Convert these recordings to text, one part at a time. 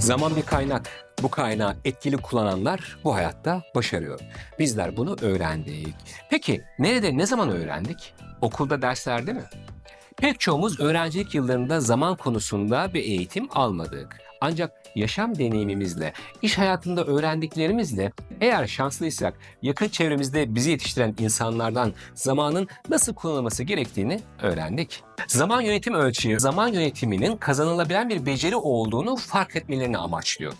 Zaman bir kaynak. Bu kaynağı etkili kullananlar bu hayatta başarıyor. Bizler bunu öğrendik. Peki nerede ne zaman öğrendik? Okulda derslerde mi? Pek çoğumuz öğrencilik yıllarında zaman konusunda bir eğitim almadık. Ancak yaşam deneyimimizle, iş hayatında öğrendiklerimizle eğer şanslıysak yakın çevremizde bizi yetiştiren insanlardan zamanın nasıl kullanılması gerektiğini öğrendik. Zaman yönetim ölçeği, zaman yönetiminin kazanılabilen bir beceri olduğunu fark etmelerini amaçlıyor.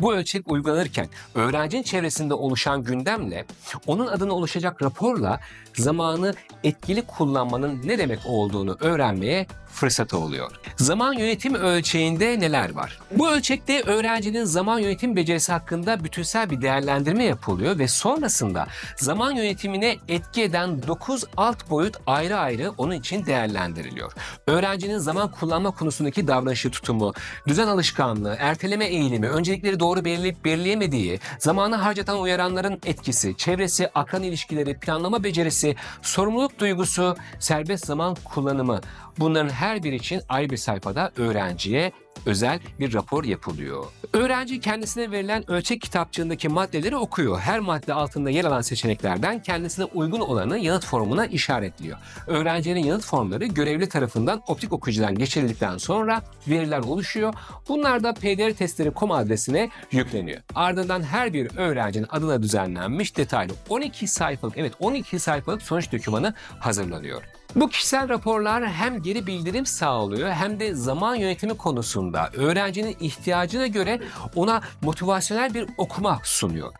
Bu ölçek uygulanırken öğrencinin çevresinde oluşan gündemle onun adına oluşacak raporla zamanı etkili kullanmanın ne demek olduğunu öğrenmeye fırsatı oluyor. Zaman yönetim ölçeğinde neler var? Bu ölçekte öğrencinin zaman yönetim becerisi hakkında bütünsel bir değerlendirme yapılıyor ve sonrasında zaman yönetimine etki eden 9 alt boyut ayrı ayrı onun için değerlendiriliyor. Öğrencinin zaman kullanma konusundaki davranışı tutumu, düzen alışkanlığı, erteleme eğilimi, öncelikleri doğru belirleyip belirleyemediği, zamanı harcatan uyaranların etkisi, çevresi, akran ilişkileri, planlama becerisi, sorumluluk duygusu, serbest zaman kullanımı. Bunların her biri için ayrı bir sayfada öğrenciye özel bir rapor yapılıyor. Öğrenci kendisine verilen ölçek kitapçığındaki maddeleri okuyor. Her madde altında yer alan seçeneklerden kendisine uygun olanı yanıt formuna işaretliyor. Öğrencinin yanıt formları görevli tarafından optik okuyucudan geçirildikten sonra veriler oluşuyor. Bunlar da pdrtestleri.com adresine yükleniyor. Ardından her bir öğrencinin adına düzenlenmiş detaylı 12 sayfalık evet 12 sayfalık sonuç dokümanı hazırlanıyor. Bu kişisel raporlar hem geri bildirim sağlıyor hem de zaman yönetimi konusunda öğrencinin ihtiyacına göre ona motivasyonel bir okuma sunuyor.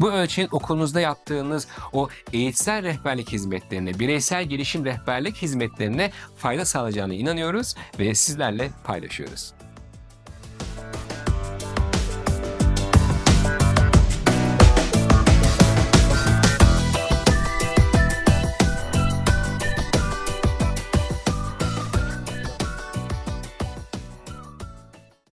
Bu ölçeğin okulunuzda yaptığınız o eğitsel rehberlik hizmetlerine, bireysel gelişim rehberlik hizmetlerine fayda sağlayacağına inanıyoruz ve sizlerle paylaşıyoruz.